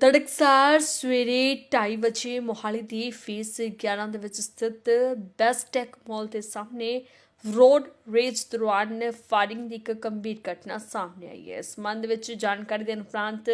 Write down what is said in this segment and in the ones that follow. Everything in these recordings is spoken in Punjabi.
ਤੜਕਸਾਰ ਸਵੇਰੇ 2:30 ਵਜੇ ਮੋਹਾਲੀ ਦੀ ਫੇਸ 11 ਦੇ ਵਿੱਚ ਸਥਿਤ ਬੈਸਟੈਕ ਮਾਲ ਦੇ ਸਾਹਮਣੇ ਰੋਡ ਰੇਜ ਦੌਰਾਨ ਫਾਇਰਿੰਗ ਦੀ ਇੱਕ ਗੰਭੀਰ ਘਟਨਾ ਸਾਹਮਣੇ ਆਈ ਹੈ। ਇਸ ਸੰਬੰਧ ਵਿੱਚ ਜਾਣਕਾਰੀ ਦੇਣ ਉਪਰੰਤ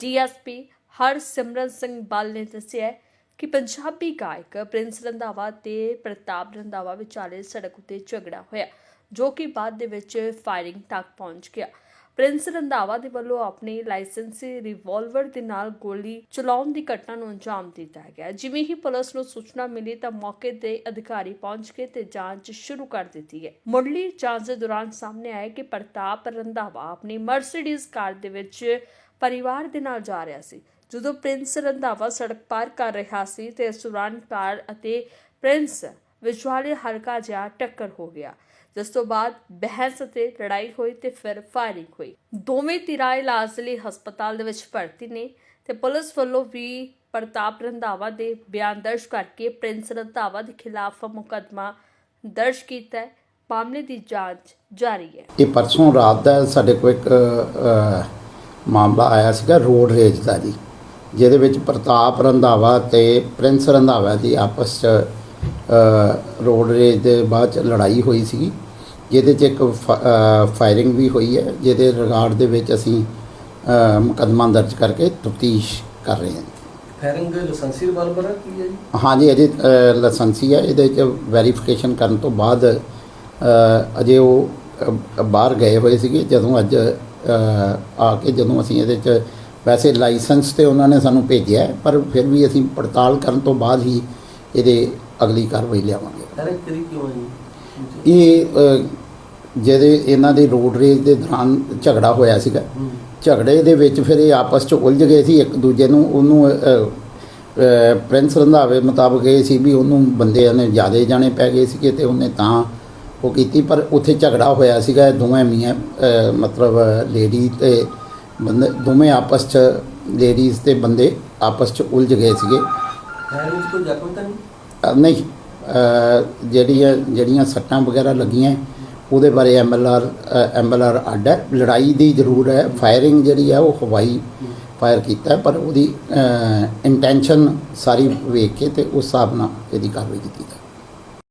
ਡੀਐਸਪੀ ਹਰਸਿਮਰਨ ਸਿੰਘ ਬਲ ਨੇ ਦੱਸਿਆ ਕਿ ਪੰਜਾਬੀ ਗਾਇਕ ਪ੍ਰਿੰਸ ਰੰਧਾਵਾ ਤੇ ਪ੍ਰਤਾਪ ਰੰਧਾਵਾ ਵਿਚਾਲੇ ਸੜਕ ਉੱਤੇ ਝਗੜਾ ਹੋਇਆ, ਜੋ ਕਿ ਬਾਅਦ ਦੇ ਵਿੱਚ ਫਾਇਰਿੰਗ ਤੱਕ ਪਹੁੰਚ ਗਿਆ। ਪ੍ਰਿੰਸ ਰੰਧਾਵਾ ਦੇ ਵੱਲੋਂ ਆਪਣੇ ਲਾਇਸੈਂਸੀ ਰਿਵਾਲਵਰ ਦੇ ਨਾਲ ਗੋਲੀ ਚਲਾਉਣ ਦੀ ਘਟਨਾ ਨੂੰ ਅੰਜਾਮ ਦਿੱਤਾ ਗਿਆ। ਜਿਵੇਂ ਹੀ ਪੁਲਿਸ ਨੂੰ ਸੂਚਨਾ ਮਿਲੀ ਤਾਂ ਮੌਕੇ ਤੇ ਅਧਿਕਾਰੀ ਪਹੁੰਚ ਕੇ ਤੇ ਜਾਂਚ ਸ਼ੁਰੂ ਕਰ ਦਿੱਤੀ ਹੈ ਮੁੱਢਲੀ ਜਾਂਚ ਦੇ ਦੌਰਾਨ ਸਾਹਮਣੇ ਆਇਆ ਕਿ ਪ੍ਰਤਾਪ ਰੰਧਾਵਾ ਆਪਣੀ ਮਰਸੀਡੀਜ਼ ਕਾਰ ਦੇ ਵਿੱਚ ਪਰਿਵਾਰ ਦੇ ਨਾਲ ਜਾ ਰਿਹਾ ਸੀ। ਜਦੋਂ ਪ੍ਰਿੰਸ ਰੰਧਾਵਾ ਸੜਕ ਪਾਰ ਕਰ ਰਿਹਾ ਸੀ ਤੇ ਇਸ ਦੌਰਾਨ ਕਾਰ ਅਤੇ ਪ੍ਰਿੰਸ ਵਿਚਾਲੇ ਹਲਕਾ ਜਿਹਾ ਟੱਕਰ ਹੋ ਗਿਆ। ਜਿਸ ਤੋਂ ਬਾਅਦ ਬਹਿਸ ਅਤੇ ਲੜਾਈ ਹੋਈ ਤੇ ਫਿਰ ਫਾਇਰਿੰਗ ਹੋਈ। ਦੋਵੇਂ ਧਿਰਾਂ ਇਲਾਜ ਲਈ ਹਸਪਤਾਲ ਦੇ ਵਿੱਚ ਭਰਤੀ ਨੇ ਤੇ ਪੁਲਿਸ ਵੱਲੋਂ ਵੀ ਪ੍ਰਤਾਪ ਰੰਧਾਵਾ ਦੇ ਬਿਆਨ ਦਰਜ ਕਰਕੇ ਪ੍ਰਿੰਸ ਰੰਧਾਵਾ ਦੇ ਖਿਲਾਫ ਮੁਕੱਦਮਾ ਦਰਜ ਕੀਤਾ ਹੈ। ਮਾਮਲੇ ਦੀ ਜਾਂਚ ਜਾਰੀ ਹੈ। ਇਹ ਪਰਸੋਂ ਰਾਤ ਦਾ ਸਾਡੇ ਕੋਲ ਇੱਕ ਮਾਮਲਾ ਆਇਆ ਸੀਗਾ ਰੋਡ ਰੇਜ ਦਾ ਜੀ, ਜਿਹਦੇ ਵਿੱਚ ਪ੍ਰਤਾਪ ਰੰਧਾਵਾ ਤੇ ਪ੍ਰਿੰਸ ਰੰਧਾਵਾ ਦੀ ਆਪਸ 'ਚ ਰੋਡ ਰੇਜ ਦੇ ਬਾਅਦ 'ਚ ਲੜਾਈ ਹੋਈ ਸੀਗੀ ਜਿਹਦੇ 'ਚ ਇੱਕ ਫਾਇਰਿੰਗ ਵੀ ਹੋਈ ਹੈ ਜਿਹਦੇ ਰਿਗਾਰਡ ਦੇ ਵਿੱਚ ਅਸੀਂ ਮੁਕੱਦਮਾ ਦਰਜ ਕਰਕੇ ਤਫਤੀਸ਼ ਕਰ ਰਹੇ ਹਾਂ। ਫਾਇਰਿੰਗ ਲਾਇਸੈਂਸੀ ਰਿਵਾਲਵਰ ਹੈ ਕੀ ਹੈ ਜੀ? ਹਾਂਜੀ ਅਜੇ ਲਾਇਸੈਂਸੀ ਹੈ ਇਹਦੇ 'ਚ ਵੈਰੀਫਿਕੇਸ਼ਨ ਕਰਨ ਤੋਂ ਬਾਅਦ ਅਜੇ ਉਹ ਬਾਹਰ ਗਏ ਹੋਏ ਸੀਗੇ ਜਦੋਂ ਅੱਜ ਆ ਕੇ ਜਦੋਂ ਅਸੀਂ ਇਹਦੇ 'ਚ ਵੈਸੇ ਲਾਇਸੈਂਸ ਤੇ ਉਹਨਾਂ ਨੇ ਸਾਨੂੰ ਭੇਜਿਆ ਪਰ ਫਿਰ ਵੀ ਅਸੀਂ ਪੜਤਾਲ ਕਰਨ ਤੋਂ ਬਾਅਦ ਹੀ ਇਹਦੇ ਅਗਲੀ ਕਾਰਵਾਈ ਲਿਆਵਾਂਗੇ। ਫਾਇਰਿੰਗ ਕਰੀ ਕਿਉਂ ਹੈ ਜੀ ਇਹ ਅ, ਜਿਹਦੇ ਇਹਨਾਂ ਦੇ ਰੋਡ ਰੇਜ ਦੇ ਦੌਰਾਨ ਝਗੜਾ ਹੋਇਆ ਸੀਗਾ। ਝਗੜੇ ਦੇ ਵਿੱਚ ਫਿਰ ਇਹ ਆਪਸ 'ਚ ਉਲਝ ਗਏ ਸੀ ਇੱਕ ਦੂਜੇ ਨੂੰ ਉਹਨੂੰ ਅ, ਅ, ਪ੍ਰਿੰਸ ਰੰਧਾਵੇ ਮੁਤਾਬਕ ਇਹ ਸੀ ਵੀ ਉਹਨੂੰ ਬੰਦਿਆਂ ਨੇ ਜ਼ਿਆਦੇ ਜਾਣੇ ਪੈ ਗਏ ਸੀਗੇ ਤੇ ਉਹਨੇ ਤਾਂ ਉਹ ਕੀਤੀ ਪਰ ਉੱਥੇ ਝਗੜਾ ਹੋਇਆ ਸੀਗਾ ਦੋਵੇਂ ਮੀਆਂ ਅ, ਮਤਲਬ ਲੇਡੀ ਤੇ ਬੰਦੇ ਦੋਵੇਂ ਆਪਸ 'ਚ ਲੇਡੀਜ਼ ਤੇ ਬੰਦੇ ਆਪਸ 'ਚ ਉਲਝ ਗਏ ਸੀਗੇ। ਫਾਇਰਿੰਗ 'ਚ ਕੋਈ ਜ਼ਖਮ ਤਾਂ ਨਹੀਂ? ਅ, ਨਹੀਂ ਜਿਹੜੀਆਂ ਜਿਹੜੀਆਂ ਸੱਟਾਂ ਵਗੈਰਾ ਲੱਗੀਆਂ, ਉਹਦੇ ਬਾਰੇ ਐਮਐਲਆਰ ਐਮਐਲਆਰ ਅੱਡ ਹੈ। ਲੜਾਈ ਦੀ ਜ਼ਰੂਰ ਹੈ। ਫਾਇਰਿੰਗ ਜਿਹੜੀ ਹੈ, ਉਹ ਹਵਾਈ ਫਾਇਰ ਕੀਤਾ ਪਰ ਉਹਦੀ ਇੰਟੈਂਸ਼ਨ ਸਾਰੀ ਵੇਖ ਕੇ ਤੇ ਉਸ ਹਿਸਾਬ ਨਾਲ ਇਹਦੀ ਕਾਰਵਾਈ ਕੀਤੀ